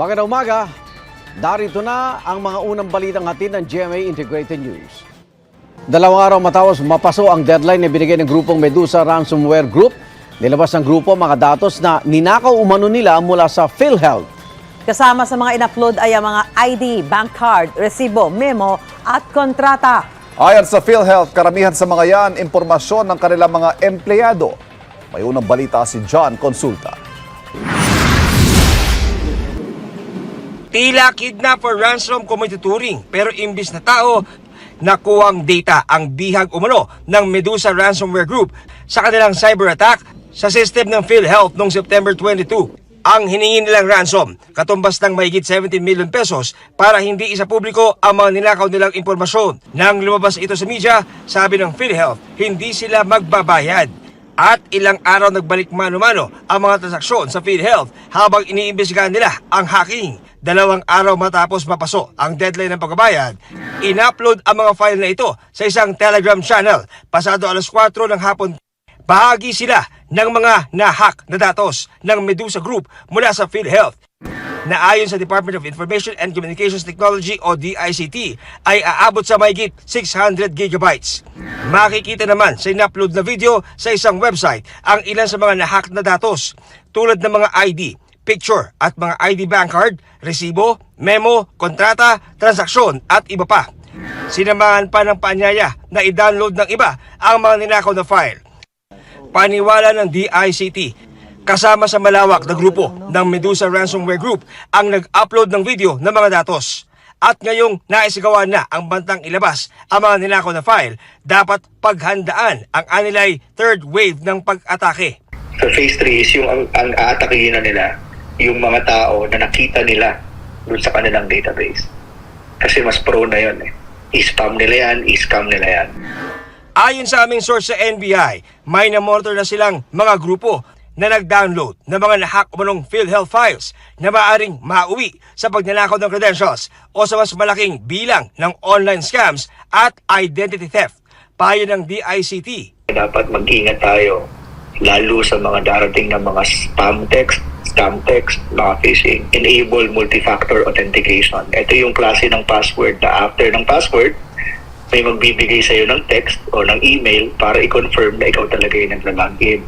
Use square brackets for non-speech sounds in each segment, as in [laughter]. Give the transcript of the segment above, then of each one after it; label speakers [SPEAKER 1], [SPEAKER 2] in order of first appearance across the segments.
[SPEAKER 1] Magandang umaga. Darito na ang mga unang balitang hatid ng GMA Integrated News. Dalawang araw matapos mapaso ang deadline na binigay ng grupong Medusa Ransomware Group, nilabas ng grupo mga datos na ninakaw umano nila mula sa PhilHealth.
[SPEAKER 2] Kasama sa mga in-upload ay ang mga ID, bank card, resibo, memo at kontrata.
[SPEAKER 3] Ayon sa PhilHealth, karamihan sa mga yan, impormasyon ng kanilang mga empleyado. May unang balita si John Consulta.
[SPEAKER 4] Tila kidnapper ransom kung tuturing pero imbis na tao, nakuwang data ang bihag umano ng Medusa Ransomware Group sa kanilang cyber attack sa system ng PhilHealth noong September 22. Ang hiningi nilang ransom, katumbas ng mahigit 17 million pesos para hindi isa publiko ang mga ninakaw nilang impormasyon. Nang lumabas ito sa media, sabi ng PhilHealth, hindi sila magbabayad. At ilang araw nagbalik mano-mano ang mga transaksyon sa PhilHealth habang iniimbestigahan nila ang hacking. Dalawang araw matapos mapaso ang deadline ng pagbabayad, in-upload ang mga file na ito sa isang Telegram channel pasado alas 4 ng hapon. Bahagi sila ng mga na-hack na datos ng Medusa Group mula sa PhilHealth na ayon sa Department of Information and Communications Technology o DICT ay aabot sa mahigit 600 gigabytes. Makikita naman sa in-upload na video sa isang website ang ilan sa mga nahack na datos tulad ng mga ID, picture at mga ID bank card, resibo, memo, kontrata, transaksyon at iba pa. Sinamahan pa ng paanyaya na i-download ng iba ang mga ninakaw na file paniwala ng DICT kasama sa malawak na grupo ng Medusa Ransomware Group ang nag-upload ng video ng mga datos. At ngayong naisigawan na ang bantang ilabas ang mga ninakaw na file, dapat paghandaan ang anilay third wave ng pag-atake.
[SPEAKER 5] Sa phase 3 is yung ang, ang aatakihin na nila yung mga tao na nakita nila dun sa kanilang database. Kasi mas pro na yun eh. I-spam nila yan, i-scam nila yan.
[SPEAKER 4] Ayon sa aming source sa NBI, may namonitor na silang mga grupo na nag-download ng mga nahack umanong PhilHealth files na maaaring mauwi sa pagnanakaw ng credentials o sa mas malaking bilang ng online scams at identity theft. Payo ng DICT,
[SPEAKER 5] Dapat mag-ingat tayo lalo sa mga darating na mga spam text, scam text, mga phishing. Enable multi-factor authentication. Ito yung klase ng password na after ng password, may magbibigay sa'yo ng text o ng email para i-confirm na ikaw talaga yung naglalagin.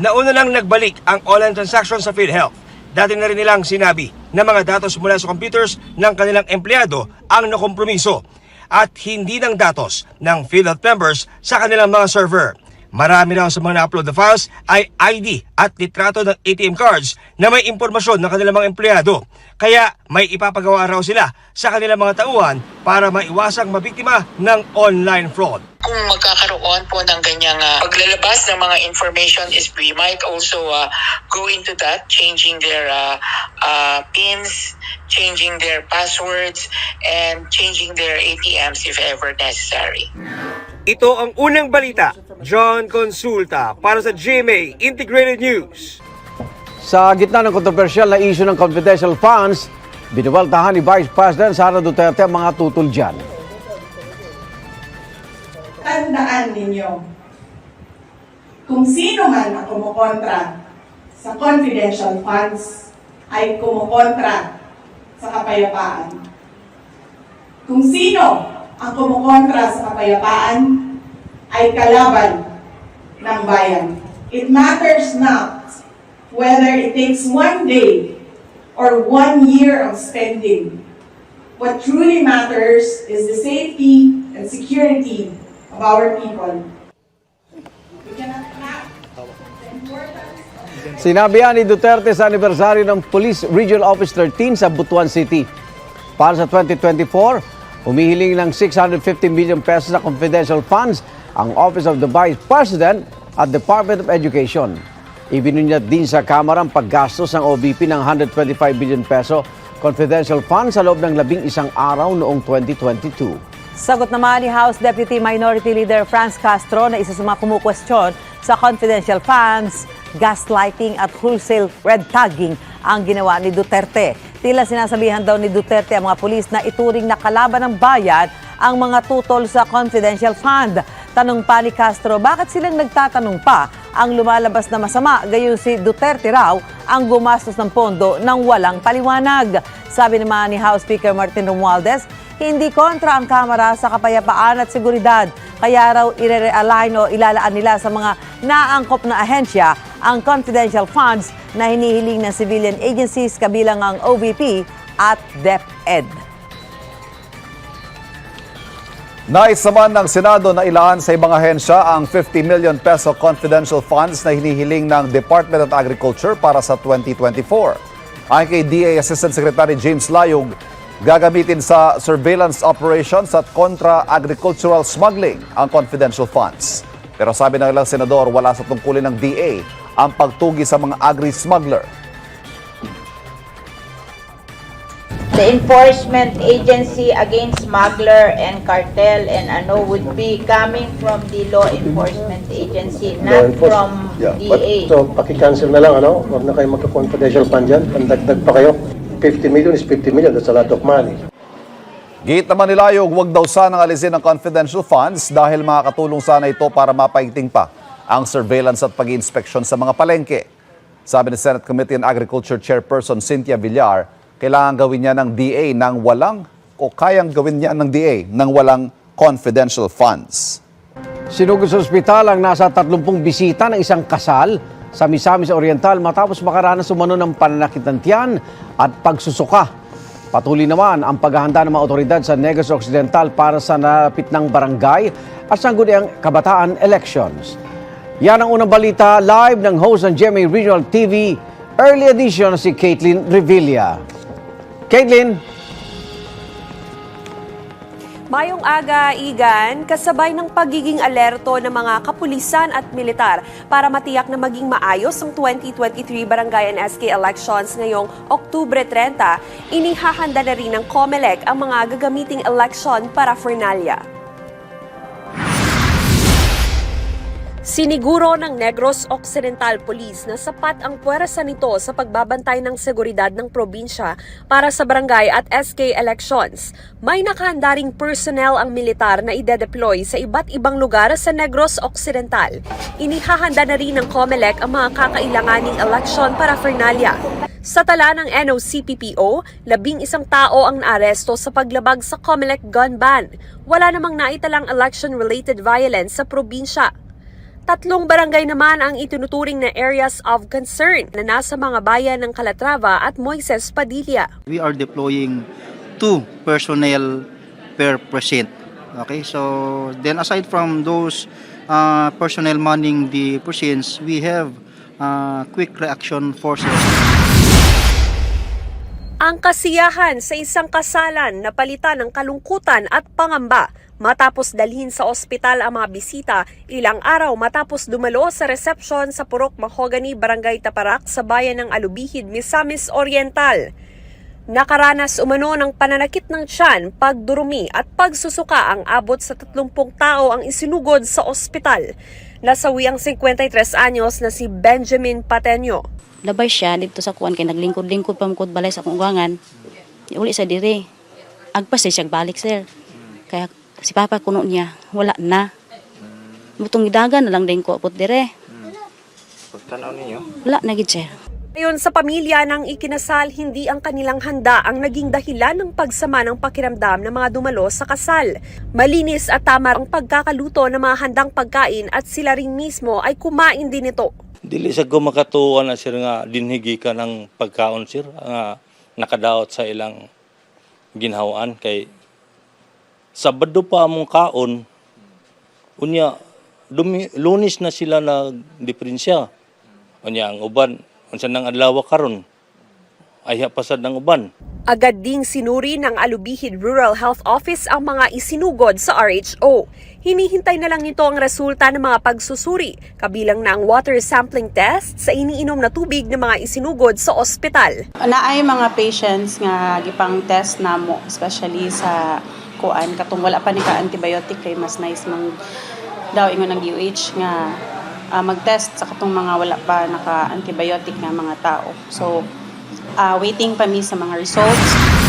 [SPEAKER 4] Nauna lang nagbalik ang online transaction sa PhilHealth. Dati na rin nilang sinabi na mga datos mula sa computers ng kanilang empleyado ang nakompromiso at hindi ng datos ng PhilHealth members sa kanilang mga server. Marami raw sa mga na-upload na files ay ID at litrato ng ATM cards na may impormasyon ng kanilang mga empleyado. Kaya may ipapagawa raw sila sa kanilang mga tauhan para maiwasang mabiktima ng online fraud.
[SPEAKER 6] kung magkakaroon po ng ganyang ah, paglalabas ng mga information is we might also ah, go into that changing their ah, ah, pins changing their passwords and changing their ATMs if ever necessary
[SPEAKER 4] Ito ang unang balita. John Consulta para sa GMA Integrated News.
[SPEAKER 1] Sa gitna ng kontrobersyal na issue ng confidential funds, binubaltahan ni Vice President Sara Duterte ang mga tutol dyan.
[SPEAKER 7] tandaan ninyo, kung sino man ang kumukontra sa confidential funds ay kumukontra sa kapayapaan. Kung sino ang kumukontra sa kapayapaan ay kalaban ng bayan. It matters not whether it takes one day or one year of spending. What truly matters is the safety and security of our people.
[SPEAKER 1] Sinabi ni Duterte sa anibersaryo ng Police Regional Office 13 sa Butuan City. Para sa 2024, humihiling ng 650 million pesos na confidential funds ang Office of the Vice President at Department of Education. Ibinunyat din sa Kamara ang paggastos ng OBP ng 125 billion peso confidential funds sa loob ng labing isang araw noong 2022.
[SPEAKER 2] Sagot naman ni House Deputy Minority Leader Franz Castro na isa sa mga kumukwestiyon sa confidential funds, gaslighting at wholesale red tagging ang ginawa ni Duterte. Tila sinasabihan daw ni Duterte ang mga pulis na ituring na kalaban ng bayan ang mga tutol sa confidential fund. Tanong pa ni Castro, bakit silang nagtatanong pa ang lumalabas na masama. Gayon si Duterte raw ang gumastos ng pondo ng walang paliwanag. Sabi naman ni House Speaker Martin Romualdez, hindi kontra ang Kamara sa kapayapaan at seguridad. Kaya raw ire-realign o ilalaan nila sa mga naangkop na ahensya ang confidential funds na hinihiling ng civilian agencies kabilang ang OVP at DepEd.
[SPEAKER 3] Nais naman ng Senado na ilaan sa ibang ahensya ang 50 million peso confidential funds na hinihiling ng Department of Agriculture para sa 2024. Ayon kay DA Assistant Secretary James Layog, gagamitin sa surveillance operations at contra-agricultural smuggling ang confidential funds. Pero sabi ng ilang senador, wala sa tungkulin ng DA ang pagtugi sa mga agri-smuggler.
[SPEAKER 8] the enforcement agency against smuggler and cartel and ano would be coming from the law enforcement agency, not from
[SPEAKER 9] Yeah, but
[SPEAKER 8] DA.
[SPEAKER 9] so paki-cancel na lang ano, wag na kayo magka-confidential fund dyan, pandagdag pa kayo. 50 million is 50 million, that's a lot of money.
[SPEAKER 3] Gate naman ni Layog, huwag daw sanang alisin ang confidential funds dahil makakatulong sana ito para mapaigting pa ang surveillance at pag-inspeksyon sa mga palengke. Sabi ni Senate Committee on Agriculture Chairperson Cynthia Villar, kailangan gawin niya ng DA ng walang o kayang gawin niya ng DA ng walang confidential funds.
[SPEAKER 1] Sinugod sa ospital ang nasa 30 bisita ng isang kasal sa Misamis Oriental matapos makaranas umano ng pananakit ng tiyan at pagsusuka. Patuloy naman ang paghahanda ng mga otoridad sa Negros Occidental para sa nalapit ng barangay at sangguniang kabataan elections. Yan ang unang balita live ng host ng GMA Regional TV Early Edition si Caitlin Revilla. Caitlin,
[SPEAKER 10] Mayong aga, Igan, kasabay ng pagiging alerto ng mga kapulisan at militar para matiyak na maging maayos ang 2023 Barangay and SK elections ngayong Oktubre 30, inihahanda na rin ng COMELEC ang mga gagamiting election para Siniguro ng Negros Occidental Police na sapat ang puwersa nito sa pagbabantay ng seguridad ng probinsya para sa barangay at SK elections. May nakahanda personnel ang militar na ide-deploy sa iba't ibang lugar sa Negros Occidental. Inihahanda na rin ng COMELEC ang mga kakailanganing election para Fernalia. Sa tala ng NOCPPO, labing isang tao ang naaresto sa paglabag sa COMELEC gun ban. Wala namang naitalang election-related violence sa probinsya. Tatlong barangay naman ang itinuturing na areas of concern na nasa mga bayan ng Calatrava at Moises Padilla.
[SPEAKER 11] we are deploying two personnel per precinct. Okay, so then aside from those uh, personnel manning the precincts, we have uh, quick reaction forces.
[SPEAKER 10] Ang kasiyahan sa isang kasalan na palitan ng kalungkutan at pangamba matapos dalhin sa ospital ang mga bisita ilang araw matapos dumalo sa reception sa Purok Mahogany, Barangay Taparak sa bayan ng Alubihid, Misamis Oriental. Nakaranas umano ng pananakit ng tiyan, pagdurumi at pagsusuka ang abot sa 30 tao ang isinugod sa ospital. Nasawi ang 53 anyos na si Benjamin Pateño.
[SPEAKER 12] labay siya dito sa kuan kay naglingkod-lingkod pa mukod balay sa akong ugangan. Uli sa dire. Agpas siya balik sir. Kaya si papa kuno niya wala na. Butong idagan na lang din ko put dire.
[SPEAKER 11] Pagtanaw ninyo?
[SPEAKER 12] Wala na gid sir.
[SPEAKER 10] Ayon sa pamilya ng ikinasal, hindi ang kanilang handa ang naging dahilan ng pagsama ng pakiramdam ng mga dumalo sa kasal. Malinis at tama ang pagkakaluto ng mga handang pagkain at sila rin mismo ay kumain din ito.
[SPEAKER 13] Dili sa ko makatuwa na sir nga dinhigi ka ng pagkaon sir nga nakadaot sa ilang ginhawaan kay Sabado pa among kaon unya dumi, lunis na sila nag diferensya. Unya ang uban unsa nang adlaw karon ay pasad ng uban.
[SPEAKER 10] Agad ding sinuri ng Alubihid Rural Health Office ang mga isinugod sa RHO. Hinihintay na lang nito ang resulta ng mga pagsusuri, kabilang na ang water sampling test sa iniinom na tubig ng mga isinugod sa ospital.
[SPEAKER 14] Naay mga patients nga gipang test namo especially sa kuan katong wala pa ni ka antibiotic kay mas nice mang daw ingon ng DOH nga ah, mag-test sa katong mga wala pa naka antibiotic nga mga tao. So ah, waiting pa mi sa mga results.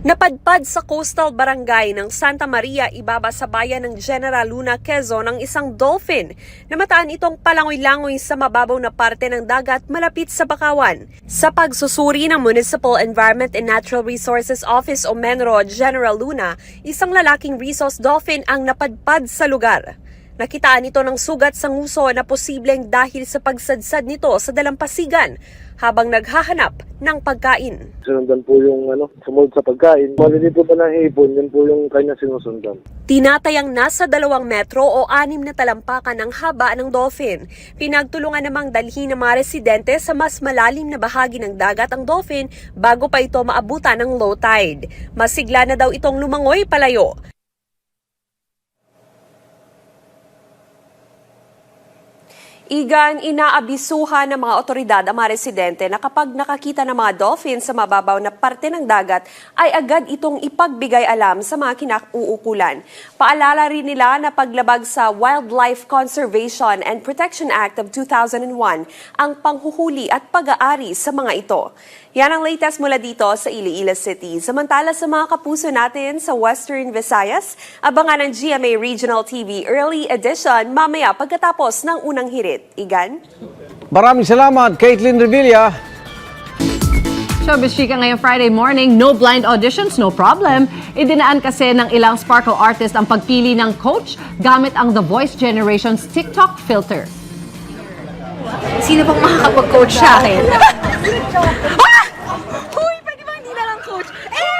[SPEAKER 10] Napadpad sa coastal barangay ng Santa Maria, ibaba sa bayan ng General Luna, Quezon ang isang dolphin. Namataan itong palangoy-langoy sa mababaw na parte ng dagat malapit sa Bakawan. Sa pagsusuri ng Municipal Environment and Natural Resources Office o MENRO General Luna, isang lalaking rhesus dolphin ang napadpad sa lugar. Nakitaan ito ng sugat sa nguso na posibleng dahil sa pagsadsad nito sa dalampasigan habang naghahanap ng pagkain.
[SPEAKER 9] Sinundan po yung ano, sumunod sa pagkain. Quality po ba ng hipon, yun po yung kanya sinusundan.
[SPEAKER 10] Tinatayang nasa dalawang metro o anim na talampakan ang haba ng dolphin. Pinagtulungan namang dalhin ng mga residente sa mas malalim na bahagi ng dagat ang dolphin bago pa ito maabutan ng low tide. Masigla na daw itong lumangoy palayo. Igan, inaabisuhan ng mga otoridad ang mga residente na kapag nakakita ng mga dolphin sa mababaw na parte ng dagat, ay agad itong ipagbigay alam sa mga kinauukulan. Paalala rin nila na paglabag sa Wildlife Conservation and Protection Act of 2001 ang panghuhuli at pag-aari sa mga ito. Yan ang latest mula dito sa Iloilo City. Samantala sa mga kapuso natin sa Western Visayas, abangan ng GMA Regional TV Early Edition mamaya pagkatapos ng unang hirit. Igan?
[SPEAKER 1] Maraming salamat, Caitlin Revilla.
[SPEAKER 15] Showbiz Chika ngayong Friday morning, no blind auditions, no problem. Idinaan kasi ng ilang Sparkle artist ang pagpili ng coach gamit ang The Voice Generation's TikTok filter.
[SPEAKER 16] Sino pang makakapag-coach sa akin? [laughs]
[SPEAKER 15] Uy, pwede ba hindi na lang coach? Eh,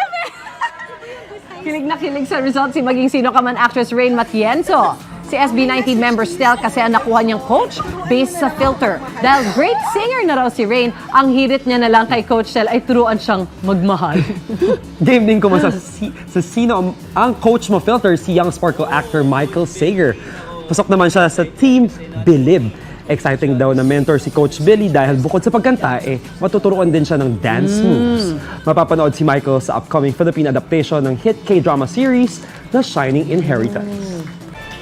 [SPEAKER 15] Kilig na kilig sa result si maging sino ka man actress Rain Matienzo. Si SB19 member Stel kasi ang nakuha niyang coach based sa filter. Dahil great singer na raw si Rain, ang hirit niya na lang kay Coach Stel ay turuan siyang magmahal. [laughs]
[SPEAKER 17] Game din ko man sa, si, sa sino ang, ang coach mo filter si young sparkle actor Michael Sager. Pasok naman siya sa Team Bilib. Exciting daw na mentor si Coach Billy dahil bukod sa pagkanta, eh, matuturuan din siya ng dance moves. Mapapanood si Michael sa upcoming Philippine adaptation ng hit K-drama series na Shining Inheritance.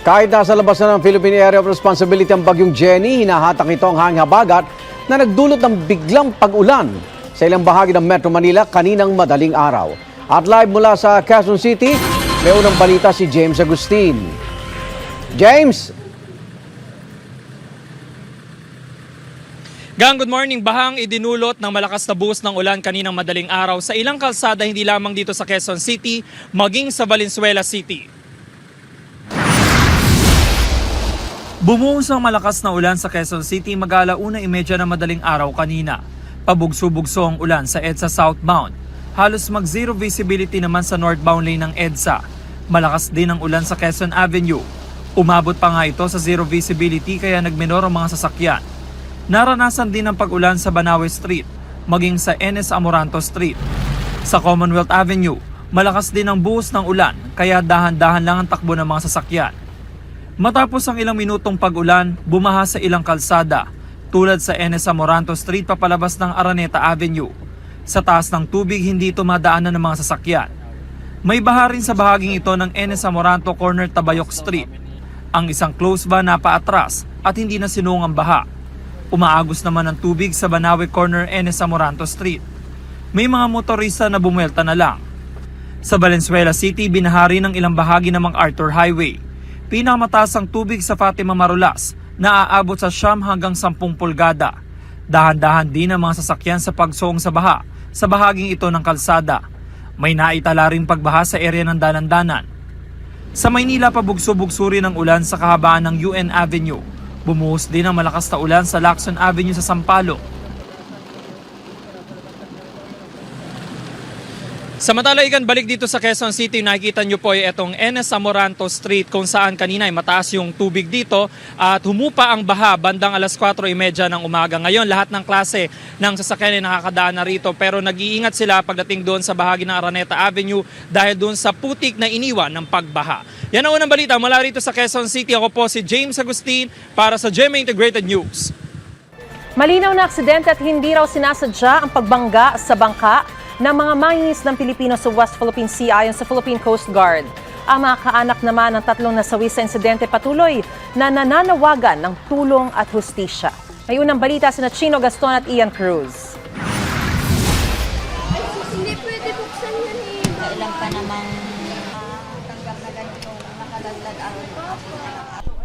[SPEAKER 1] Kahit nasa labas na ng Philippine Area of Responsibility ang bagyong Jenny, hinahatak ito ang hangin habagat na nagdulot ng biglang pag-ulan sa ilang bahagi ng Metro Manila kaninang madaling araw. At live mula sa Quezon City, may unang balita si James Agustin. James!
[SPEAKER 18] Gang, good morning. Bahang idinulot ng malakas na buhos ng ulan kaninang madaling araw sa ilang kalsada hindi lamang dito sa Quezon City, maging sa Valenzuela City. Bumuhos ang malakas na ulan sa Quezon City magala una imedya na madaling araw kanina. Pabugso-bugso ang ulan sa EDSA southbound. Halos mag zero visibility naman sa northbound lane ng EDSA. Malakas din ang ulan sa Quezon Avenue. Umabot pa nga ito sa zero visibility kaya nagminor ang mga sasakyan. Naranasan din ang pag-ulan sa Banawe Street, maging sa Enes Amoranto Street. Sa Commonwealth Avenue, malakas din ang buhos ng ulan kaya dahan-dahan lang ang takbo ng mga sasakyan. Matapos ang ilang minutong pag-ulan, bumaha sa ilang kalsada tulad sa Enes Amoranto Street papalabas ng Araneta Avenue. Sa taas ng tubig, hindi ito madaanan ng mga sasakyan. May baha rin sa bahaging ito ng Enes Amoranto Corner Tabayok Street. Ang isang close van na paatras at hindi na sinungang baha. Umaagos naman ang tubig sa Banawe Corner Enes Amoranto Street. May mga motorista na bumwelta na lang. Sa Valenzuela City, binahari ng ilang bahagi ng MacArthur Highway. Pinakamataas ang tubig sa Fatima Marulas na aabot sa siyam hanggang 10 pulgada. Dahan-dahan din ang mga sasakyan sa pagsoong sa baha sa bahaging ito ng kalsada. May naitala rin pagbaha sa area ng danan-danan. Sa Maynila, pabugso-bugso rin ang ulan sa kahabaan ng UN Avenue. Bumuhos din ang malakas na ulan sa Lacson Avenue sa Sampaloc. Samantala, ikan balik dito sa Quezon City, nakikita nyo po itong Enes Amoranto Street kung saan kanina ay mataas yung tubig dito at humupa ang baha bandang alas 4.30 ng umaga. Ngayon, lahat ng klase ng sasakyan ay nakakadaan na rito pero nag-iingat sila pagdating doon sa bahagi ng Araneta Avenue dahil doon sa putik na iniwan ng pagbaha. Yan ang unang balita mula rito sa Quezon City. Ako po si James Agustin para sa GMA Integrated News.
[SPEAKER 15] Malinaw na aksidente at hindi raw sinasadya ang pagbangga sa bangka ng mga mangingis ng Pilipino sa West Philippine Sea ayon sa Philippine Coast Guard. Ang mga kaanak naman ng tatlong nasawi sa insidente patuloy na nananawagan ng tulong at hustisya. May unang balita si Chino Gaston at Ian Cruz.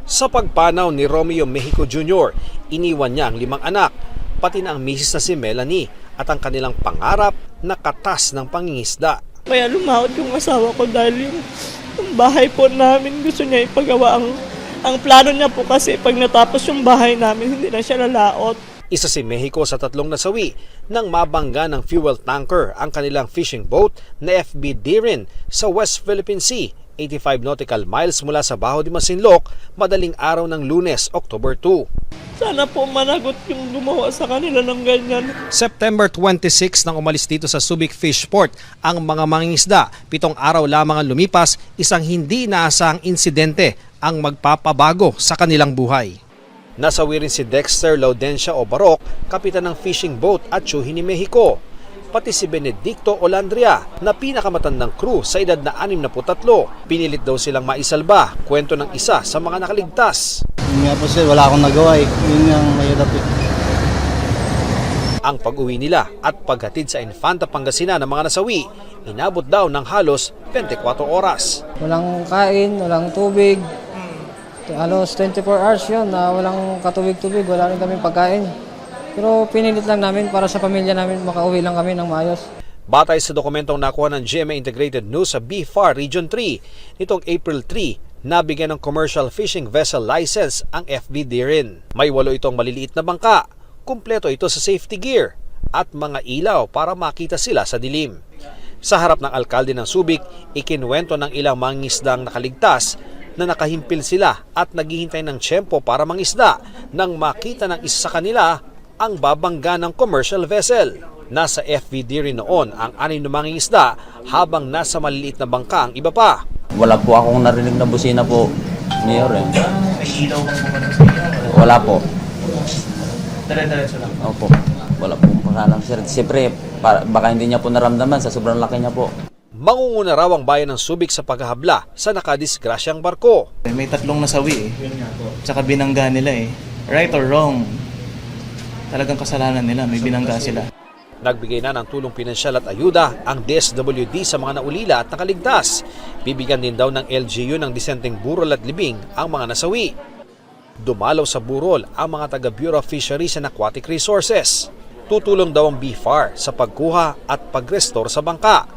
[SPEAKER 19] Sa pagpanaw ni Romeo Mexico Jr., iniwan niya ang limang anak, pati na ang misis na si Melanie at ang kanilang pangarap na katas ng pangingisda.
[SPEAKER 20] Kaya lumawat yung asawa ko dahil yung, yung bahay po namin gusto niya ipagawa ang ang plano niya po kasi pag natapos yung bahay namin hindi na siya lalaot.
[SPEAKER 19] Isa si Mexico sa tatlong nasawi nang mabangga ng fuel tanker ang kanilang fishing boat na FB Dirin sa West Philippine Sea, 85 nautical miles mula sa Baho de Masinloc, madaling araw ng lunes, October 2.
[SPEAKER 20] Sana po managot yung gumawa sa kanila ng ganyan.
[SPEAKER 19] September 26 nang umalis dito sa Subic Fish Port ang mga mangingisda. Pitong araw lamang ang lumipas, isang hindi inaasahang insidente ang magpapabago sa kanilang buhay. Nasawi rin si Dexter Laudencia o Barok, kapitan ng fishing boat at Chuhi ni Mexico. Pati si Benedicto Olandria na pinakamatandang crew sa edad na 63. Pinilit daw silang maisalba, kwento ng isa sa mga nakaligtas.
[SPEAKER 11] Yun nga po sir, wala akong nagawa eh. Yun ang mahirap eh.
[SPEAKER 19] Ang pag-uwi nila at paghatid sa Infanta Pangasinan ng mga nasawi, inabot daw ng halos 24 oras.
[SPEAKER 21] Walang kain, walang tubig. Halos 24 hours yun na walang katubig-tubig, wala rin kami pagkain. Pero pinilit lang namin para sa pamilya namin, makauwi lang kami ng maayos.
[SPEAKER 19] Batay sa dokumentong nakuha ng GMA Integrated News sa BFAR Region 3, nitong April 3, nabigyan ng commercial fishing vessel license ang FB Dirin. May walo itong maliliit na bangka, kumpleto ito sa safety gear at mga ilaw para makita sila sa dilim. Sa harap ng alkalde ng Subic, ikinwento ng ilang mangisdang nakaligtas na nakahimpil sila at naghihintay ng tiyempo para mangisda nang makita ng isa sa kanila ang babangga ng commercial vessel. Nasa FVD rin noon ang anim na mangingisda habang nasa maliliit na bangka ang iba pa.
[SPEAKER 22] Wala po akong narinig na busina po, Mayor eh. Wala po.
[SPEAKER 23] Dire-diretso lang.
[SPEAKER 22] Opo. Wala pong pakalam sir. Siyempre, para, baka hindi niya po naramdaman sa sobrang laki niya po.
[SPEAKER 19] Mangunguna raw ang bayan ng Subic sa paghahabla sa nakadisgrasyang barko.
[SPEAKER 23] May tatlong nasawi eh. Tsaka binangga nila eh. Right or wrong, talagang kasalanan nila. May binangga sila.
[SPEAKER 19] Nagbigay na ng tulong pinansyal at ayuda ang DSWD sa mga naulila at nakaligtas. Bibigyan din daw ng LGU ng disenteng burol at libing ang mga nasawi. Dumalaw sa burol ang mga taga Bureau of Fisheries and Aquatic Resources. Tutulong daw ang BFAR sa pagkuha at pag-restore sa bangka.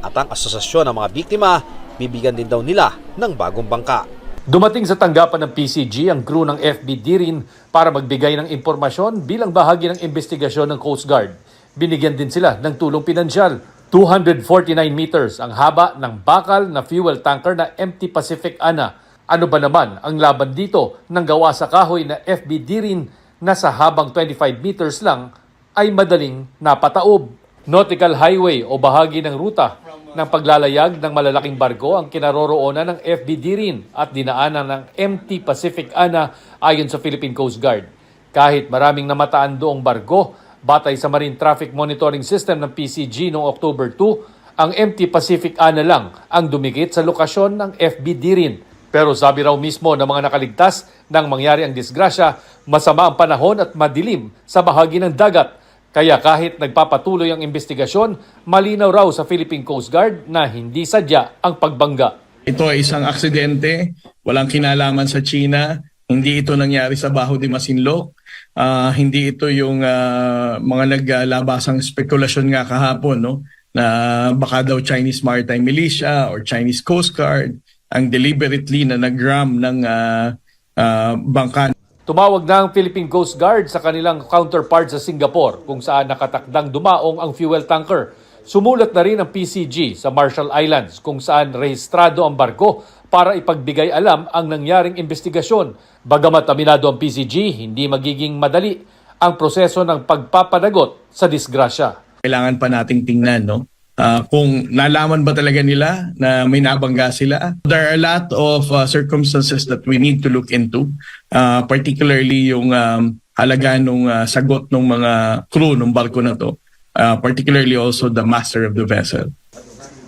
[SPEAKER 19] At ang asosasyon ng mga biktima, bibigyan din daw nila ng bagong bangka.
[SPEAKER 24] Dumating sa tanggapan ng PCG ang crew ng FBD rin para magbigay ng impormasyon bilang bahagi ng investigasyon ng Coast Guard. Binigyan din sila ng tulong pinansyal. 249 meters ang haba ng bakal na fuel tanker na MT Pacific Ana. Ano ba naman ang laban dito ng gawa sa kahoy na FBD rin na sa habang 25 meters lang ay madaling napataob. Nautical highway o bahagi ng ruta ng paglalayag ng malalaking barko ang kinaroroonan ng FBD rin at dinaanan ng MT Pacific Ana ayon sa Philippine Coast Guard. Kahit maraming namataan doong barko, batay sa Marine Traffic Monitoring System ng PCG noong October 2, ang MT Pacific Ana lang ang dumikit sa lokasyon ng FBD rin. Pero sabi raw mismo ng mga nakaligtas nang mangyari ang disgrasya, masama ang panahon at madilim sa bahagi ng dagat kaya kahit nagpapatuloy ang investigasyon, malinaw raw sa Philippine Coast Guard na hindi sadya ang pagbangga.
[SPEAKER 25] Ito ay isang aksidente, walang kinalaman sa China, hindi ito nangyari sa Baho de Masinloc, Ah, hindi ito yung ah, mga naglalabasang spekulasyon nga kahapon no? Na baka daw Chinese Maritime Militia or Chinese Coast Guard ang deliberately na nag-ram ng ah, ah, bangka
[SPEAKER 24] Tumawag na ang Philippine Coast Guard sa kanilang counterpart sa Singapore kung saan nakatakdang dumaong ang fuel tanker. Sumulat na rin ang PCG sa Marshall Islands kung saan rehistrado ang barko para ipagbigay alam ang nangyaring investigasyon. Bagamat aminado ang PCG, hindi magiging madali ang proseso ng pagpapanagot sa disgrasya.
[SPEAKER 25] kailangan pa nating tingnan no Ah, kung nalaman ba talaga nila na may nabangga sila? There are a lot of ah, circumstances that we need to look into. Ah, particularly yung um, halaga ng sagot ng mga crew ng barko na to. Ah, particularly also the master of the vessel.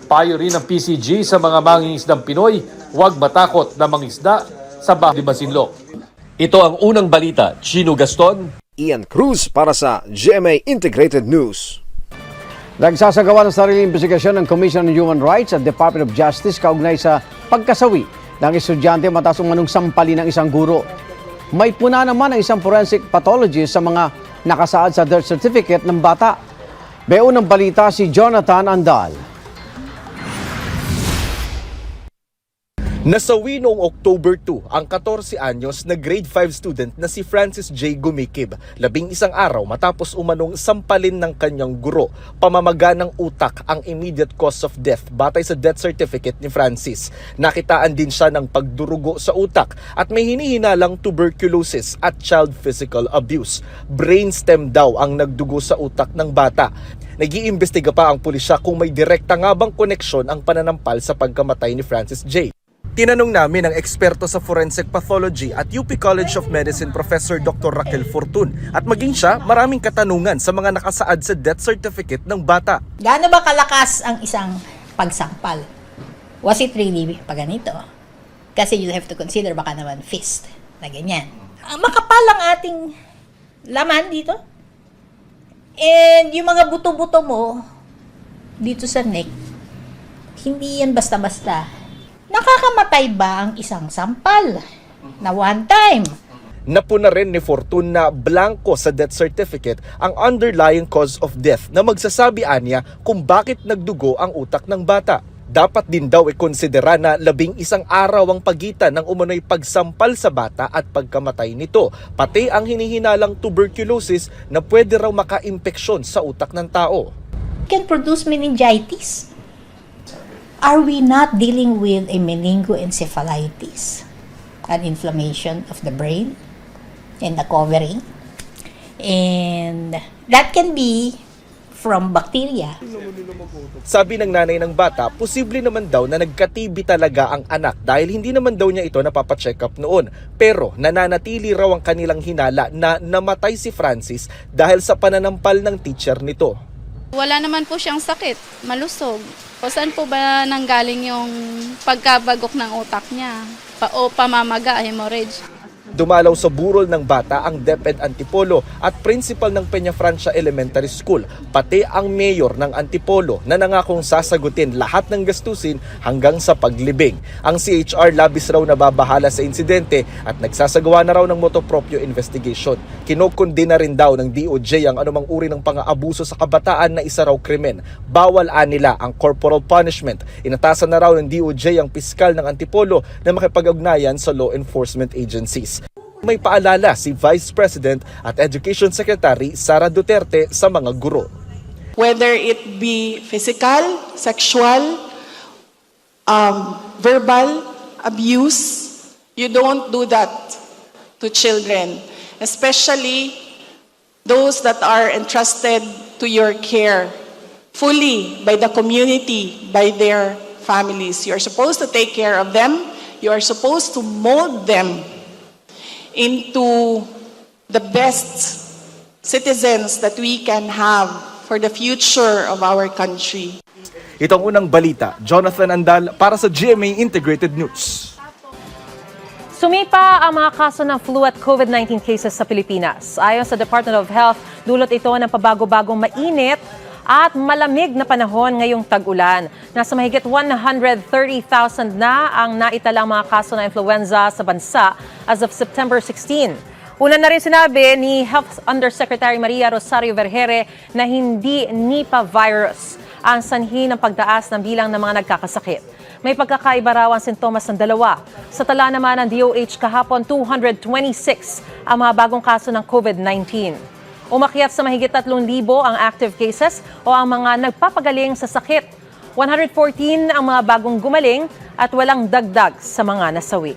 [SPEAKER 24] Payo rin ng PCG sa mga mangingisdang Pinoy, huwag matakot na mangisda sa Baho de Masinloc. Ito ang unang balita, Chino Gaston,
[SPEAKER 19] Ian Cruz para sa GMA Integrated News.
[SPEAKER 1] Nagsasagawa ng sariling investigasyon ng Commission on Human Rights at Department of Justice kaugnay sa pagkasawi ng estudyante matapos umanong sampali ng isang guro. May puna naman ang isang forensic pathologist sa mga nakasaad sa death certificate ng bata. Beo ng balita si Jonathan Andal.
[SPEAKER 26] Nasawi noong October 2 ang 14 anyos na grade 5 student na si Francis J. Gumikib, labing isang araw matapos umanong sampalin ng kanyang guro. Pamamaga ng utak ang immediate cause of death batay sa death certificate ni Francis. Nakitaan din siya ng pagdurugo sa utak at may hinihinalang tuberculosis at child physical abuse. Brainstem daw ang nagdugo sa utak ng bata. Nag-iimbestiga pa ang pulisya kung may direkta nga bang koneksyon ang pananampal sa pagkamatay ni Francis J. Tinanong namin ang eksperto sa forensic pathology at UP College of Medicine Professor Dr. Raquel Fortun at maging siya maraming katanungan sa mga nakasaad sa death certificate ng bata.
[SPEAKER 27] Gaano ba kalakas ang isang pagsampal? Was it really pa ganito? Kasi you have to consider baka naman fist na ganyan. Ang makapal ang ating laman dito. And yung mga buto-buto mo dito sa neck, hindi yan basta-basta. Nakakamatay ba ang isang sampal na one time?
[SPEAKER 26] Napuna rin ni Fortun na blanco sa death certificate ang underlying cause of death na magsasabi anya kung bakit nagdugo ang utak ng bata. Dapat din daw ikonsidera na labing isang araw ang pagitan ng umano'y pagsampal sa bata at pagkamatay nito, pati ang hinihinalang tuberculosis na pwede raw maka-impeksyon sa utak ng tao.
[SPEAKER 27] Can produce meningitis. Are we not dealing with a meningoencephalitis? An inflammation of the brain and the covering. And that can be from bacteria.
[SPEAKER 26] Sabi ng nanay ng bata, posible naman daw na nagkatibi talaga ang anak dahil hindi naman daw niya ito napapacheck up noon. Pero nananatili raw ang kanilang hinala na namatay si Francis dahil sa pananampal ng teacher nito.
[SPEAKER 28] Wala naman po siyang sakit, malusog. O saan po ba nanggaling yung pagkabagok ng utak niya? Pa, o pamamaga, hemorrhage?
[SPEAKER 26] Dumalaw sa burol ng bata ang DepEd Antipolo at principal ng Peña Francia Elementary School, pati ang mayor ng Antipolo na nangakong sasagutin lahat ng gastusin hanggang sa paglibing. Ang CHR labis raw nababahala sa insidente at nagsasagawa na raw ng motopropyo investigation. Kinukundi na rin daw ng DOJ ang anumang uri ng pang-aabuso sa kabataan na isa raw krimen. Bawal nila ang corporal punishment. Inatasan na raw ng DOJ ang piskal ng Antipolo na makipag-ugnayan sa law enforcement agencies. May paalala si Vice President at Education Secretary Sara Duterte sa mga guro.
[SPEAKER 29] whether it be physical, sexual, um, verbal abuse, you don't do that to children, especially those that are entrusted to your care fully by the community, by their families. You are supposed to take care of them. You are supposed to mold them into the best citizens that we can have for the future of our country.
[SPEAKER 26] Ito ang unang balita. Jonathan Andal para sa GMA Integrated News.
[SPEAKER 15] Sumipa ang mga kaso ng flu at COVID-19 cases sa Pilipinas. Ayon sa Department of Health, dulot ito ng pabago-bagong mainit at malamig na panahon ngayong tag-ulan. Nasa mahigit 130,000 na ang naitalang mga kaso ng influenza sa bansa as of September 16. Una na rin sinabi ni Health Undersecretary Maria Rosario Vergere na hindi Nipah virus ang sanhi ng pagtaas ng bilang ng mga nagkakasakit. May pagkakaiba raw ang sintomas ng dalawa. Sa tala naman ng DOH kahapon, 226 ang mga bagong kaso ng COVID-19. Umakyat sa mahigit 3,000 ang active cases o ang mga nagpapagaling sa sakit. 114 ang mga bagong gumaling at walang dagdag sa mga nasawi.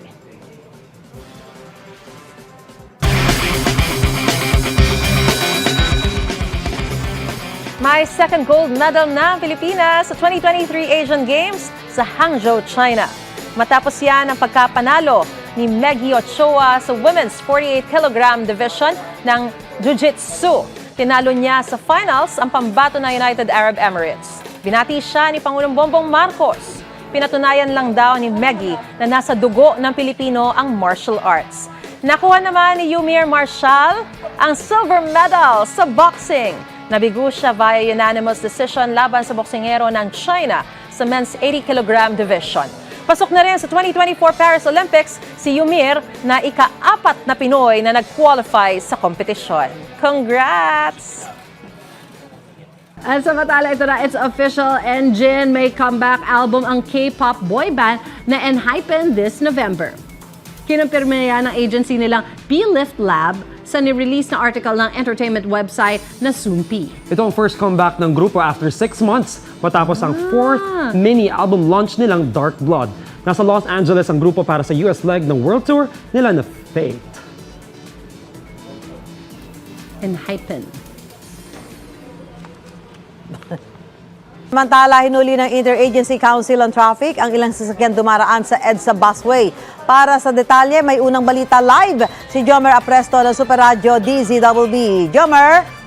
[SPEAKER 15] May second gold medal na ang Pilipinas sa 2023 Asian Games sa Hangzhou, China. Matapos yan ang pagkapanalo ni Meggy Ochoa sa Women's 48 kg division ng Jiu-Jitsu. Tinalo niya sa finals ang pambato na United Arab Emirates. Binati siya ni Pangulong Bongbong Marcos. Pinatunayan lang daw ni Meggy na nasa dugo ng Pilipino ang martial arts. Nakuha naman ni Yumir Marshall ang silver medal sa boxing. Nabigo siya via unanimous decision laban sa boksingero ng China sa men's 80 kg division. Pasok na rin sa 2024 Paris Olympics si Yumir na ika-apat na Pinoy na nag-qualify sa kompetisyon. Congrats!
[SPEAKER 30] At samantala, ito na, it's official. Engine may comeback album ang K-pop boy band na Enhypen this November. Kinumpirma yan ng agency nilang P-Lift Lab sa ni-release na article ng entertainment website na Soompi.
[SPEAKER 17] Ito ang first comeback ng grupo after six months matapos ang fourth mini-album launch nilang Dark Blood. Nasa Los Angeles ang grupo para sa US leg ng world tour nila na Fate.
[SPEAKER 30] Enhypen.
[SPEAKER 31] Samantala, hinuli ng Interagency Council on Traffic ang ilang sasakyan dumaraan sa EDSA busway. Para sa detalye, may unang balita live si Jomer Apresto ng Super Radio DZBB. Jomer!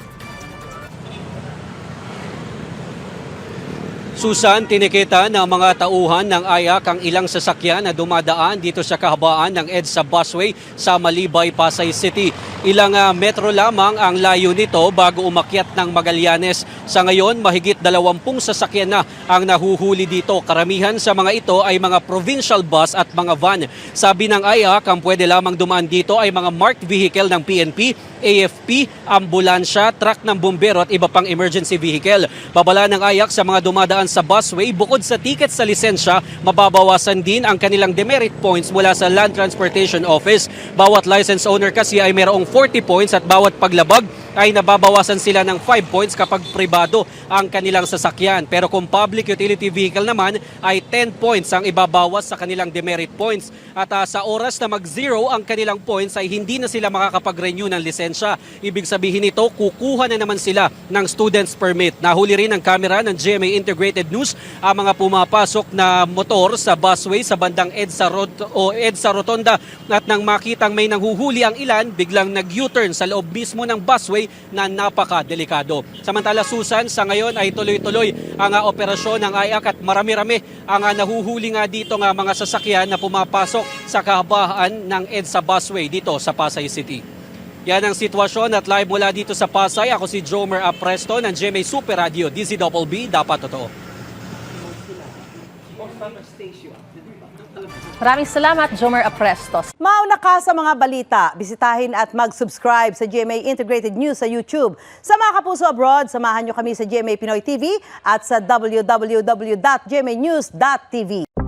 [SPEAKER 32] Susan, tinikita ng mga tauhan ng ayak ang ilang sasakyan na dumadaan dito sa kahabaan ng EDSA busway sa Malibay, Pasay City. Ilang ah, metro lamang ang layo nito bago umakyat ng Magallanes. Sa ngayon, mahigit dalawampung sasakyan na ang nahuhuli dito. Karamihan sa mga ito ay mga provincial bus at mga van. Sabi ng ayak, ang pwede lamang dumaan dito ay mga marked vehicle ng PNP, AFP, ambulansya, truck ng bumbero at iba pang emergency vehicle. Babala ng ayak sa mga dumadaan sa busway, bukod sa ticket sa lisensya, mababawasan din ang kanilang demerit points mula sa Land Transportation Office. Bawat license owner kasi ay mayroong 40 points at bawat paglabag ay nababawasan sila ng 5 points kapag pribado ang kanilang sasakyan. Pero kung public utility vehicle naman ay 10 points ang ibabawas sa kanilang demerit points. At ah, sa oras na mag-zero ang kanilang points ay hindi na sila makakapag-renew ng lisensya. Ibig sabihin nito, kukuha na naman sila ng student's permit. Nahuli rin ng kamera ng GMA Integrated News ang mga pumapasok na motor sa busway sa bandang EDSA, Rot- o EDSA Rotonda at nang makitang may nanghuhuli ang ilan, biglang nag-U-turn sa loob mismo ng busway na napaka-delikado. Samantala Susan, sa ngayon ay tuloy-tuloy ang ah, operasyon ng IAC at marami-rami ang ah, nahuhuli nga dito nga mga sasakyan na pumapasok sa kahabaan ng EDSA busway dito sa Pasay City. Yan ang sitwasyon at live mula dito sa Pasay. Ako si Jomer Apresto ng GMA Super Radio DZBB. Dapat totoo.
[SPEAKER 15] Maraming salamat, Jomer Aprestos.
[SPEAKER 31] Mauna ka sa mga balita. Bisitahin at mag-subscribe sa GMA Integrated News sa YouTube. Sa mga kapuso abroad, samahan nyo kami sa GMA Pinoy TV at sa www.gmanews.tv.